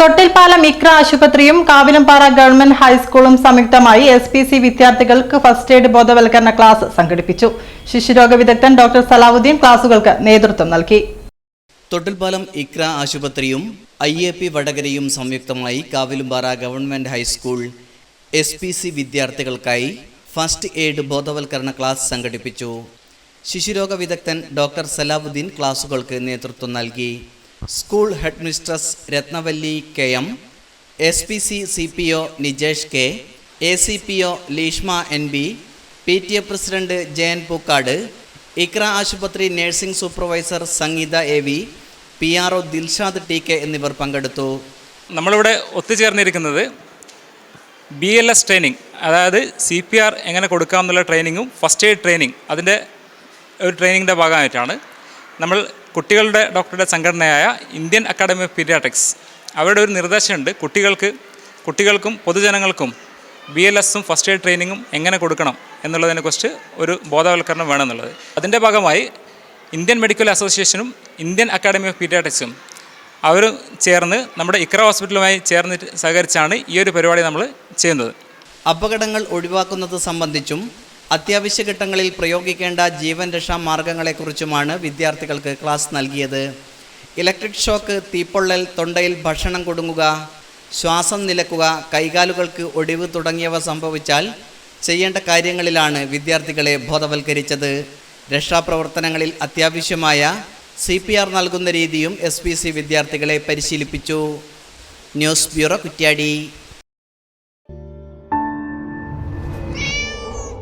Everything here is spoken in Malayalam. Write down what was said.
തൊട്ടിൽപ്പാലം ഇക്ര ആശുപത്രിയും കാവിലംപാറ ഗവൺമെന്റ് ഹൈസ്കൂളും സംയുക്തമായി എസ് പി സി വിദ്യാർത്ഥികൾക്ക് ഫസ്റ്റ് എയ്ഡ് ബോധവൽക്കരണ ക്ലാസ് സംഘടിപ്പിച്ചു. ശിശുരോഗ വിദഗ്ധൻ ഡോക്ടർ സലാവുദ്ദീൻ ക്ലാസുകൾക്ക് നേതൃത്വം നൽകി. തൊട്ടിൽപ്പാലം ഇക്ര ആശുപത്രിയും ഐ എ പി വടകരയും സംയുക്തമായി Kavilumpara government high school S P C വിദ്യാർത്ഥികൾക്കായി ഫസ്റ്റ് എയ്ഡ് ബോധവൽക്കരണ ക്ലാസ് സംഘടിപ്പിച്ചു. ശിശുരോഗ വിദഗ്ധൻ ഡോക്ടർ സലാവുദ്ദീൻ ക്ലാസുകൾക്ക് നേതൃത്വം നൽകി. School headmistress Rathnavalli K M S P C C P O Nijesh K A C P O Leeshma N B P T A president Jayan Pookkad Iqra ആശുപത്രി nursing supervisor Sangeetha A V P R O Dilshad T K എന്നിവർ പങ്കെടുത്തു. നമ്മളിവിടെ ഒത്തുചേർന്നിരിക്കുന്നത് ബി എൽ എസ് ട്രെയിനിങ് അതായത് സി പി ആർ എങ്ങനെ കൊടുക്കാമെന്നുള്ള ട്രെയിനിങ്ങും ഫസ്റ്റ് എയ്ഡ് ട്രെയിനിങ് അതിന്റെ ഒരു ട്രെയിനിങ്ങിന്റെ ഭാഗമായിട്ടാണ്. നമ്മൾ കുട്ടികളുടെ ഡോക്ടറുടെ സംഘടനയായ ഇന്ത്യൻ അക്കാഡമി ഓഫ് പീഡിയാട്രിക്സ്. അവരുടെ ഒരു നിർദ്ദേശമുണ്ട് കുട്ടികൾക്ക് കുട്ടികൾക്കും പൊതുജനങ്ങൾക്കും ബി എൽ എസും ഫസ്റ്റ് എയ്ഡ് ട്രെയിനിങ്ങും എങ്ങനെ കൊടുക്കണം എന്നുള്ളതിനെക്കുറിച്ച് ഒരു ബോധവൽക്കരണം വേണമെന്നുള്ളത്. അതിന്റെ ഭാഗമായി ഇന്ത്യൻ മെഡിക്കൽ അസോസിയേഷനും ഇന്ത്യൻ അക്കാഡമി ഓഫ് പീഡിയാട്രിക്സും അവർ ചേർന്ന് നമ്മുടെ ഇക്ര ഹോസ്പിറ്റലുമായി ചേർന്നിട്ട് സഹകരിച്ചാണ് ഈ ഒരു പരിപാടി നമ്മൾ ചെയ്യുന്നത്. അപകടങ്ങൾ ഒഴിവാക്കുന്നത് സംബന്ധിച്ചും അത്യാവശ്യ ഘട്ടങ്ങളിൽ പ്രയോഗിക്കേണ്ട ജീവൻ രക്ഷാ മാർഗങ്ങളെക്കുറിച്ചുമാണ് വിദ്യാർത്ഥികൾക്ക് ക്ലാസ് നൽകിയത്. ഇലക്ട്രിക് ഷോക്ക് തീപ്പൊള്ളൽ തൊണ്ടയിൽ ഭക്ഷണം കൊടുങ്ങുക ശ്വാസം നിലക്കുക കൈകാലുകൾക്ക് ഒടിവ് തുടങ്ങിയവ സംഭവിച്ചാൽ ചെയ്യേണ്ട കാര്യങ്ങളിലാണ് വിദ്യാർത്ഥികളെ ബോധവൽക്കരിച്ചത്. രക്ഷാപ്രവർത്തനങ്ങളിൽ അത്യാവശ്യമായ സി പി ആർ നൽകുന്ന രീതിയും എസ് പി സി വിദ്യാർത്ഥികളെ പരിശീലിപ്പിച്ചു. News bureau Kuttiady.